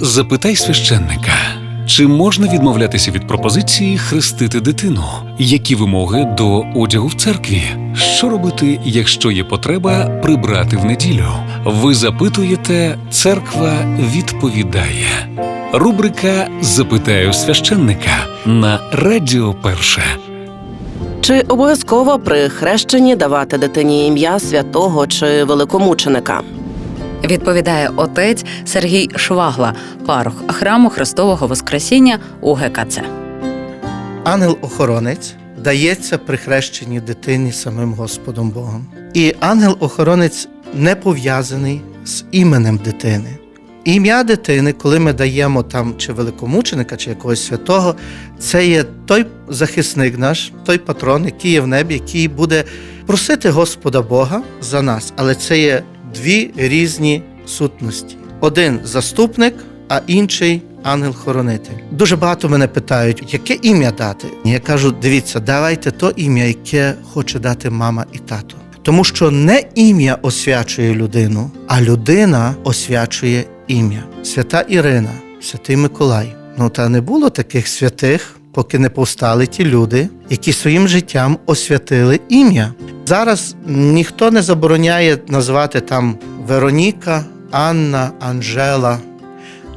Запитай священника, чи можна відмовлятися від пропозиції хрестити дитину? Які вимоги до одягу в церкві? Що робити, якщо є потреба прибрати в неділю? Ви запитуєте, церква відповідає. Рубрика Запитаю священника на Радіо Перше. Чи обов'язково при хрещенні давати дитині ім'я святого чи великомученика? Відповідає отець Сергій Швагла, парох храму Христового Воскресіння у ГКЦ. Ангел-охоронець дається при хрещенні дитині самим Господом Богом. І ангел-охоронець не пов'язаний з іменем дитини. Ім'я дитини, коли ми даємо там чи великомученика, чи якогось святого, це є той захисник наш, той патрон, який є в небі, який буде просити Господа Бога за нас. Але це є дві різні сутності: один заступник, а інший ангел-хоронитель. Дуже багато мене питають, яке ім'я дати. Я кажу: дивіться, давайте то ім'я, яке хоче дати мама і тато. Тому що не ім'я освячує людину, а людина освячує ім'я. Свята Ірина, святий Миколай. Ну та не було таких святих, поки не повстали ті люди, які своїм життям освятили ім'я. Зараз ніхто не забороняє назвати там Вероніка, Анна, Анжела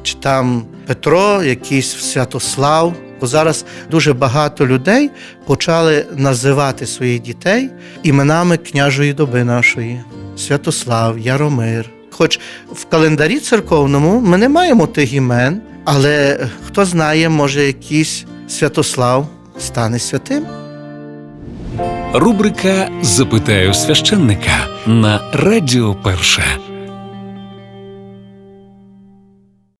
чи там Петро, якийсь Святослав. Бо зараз дуже багато людей почали називати своїх дітей іменами княжої доби нашої: Святослав, Яромир. Хоч в календарі церковному ми не маємо тих імен, але хто знає, може якийсь Святослав стане святим. Рубрика Запитаю священника на Радіо Перше.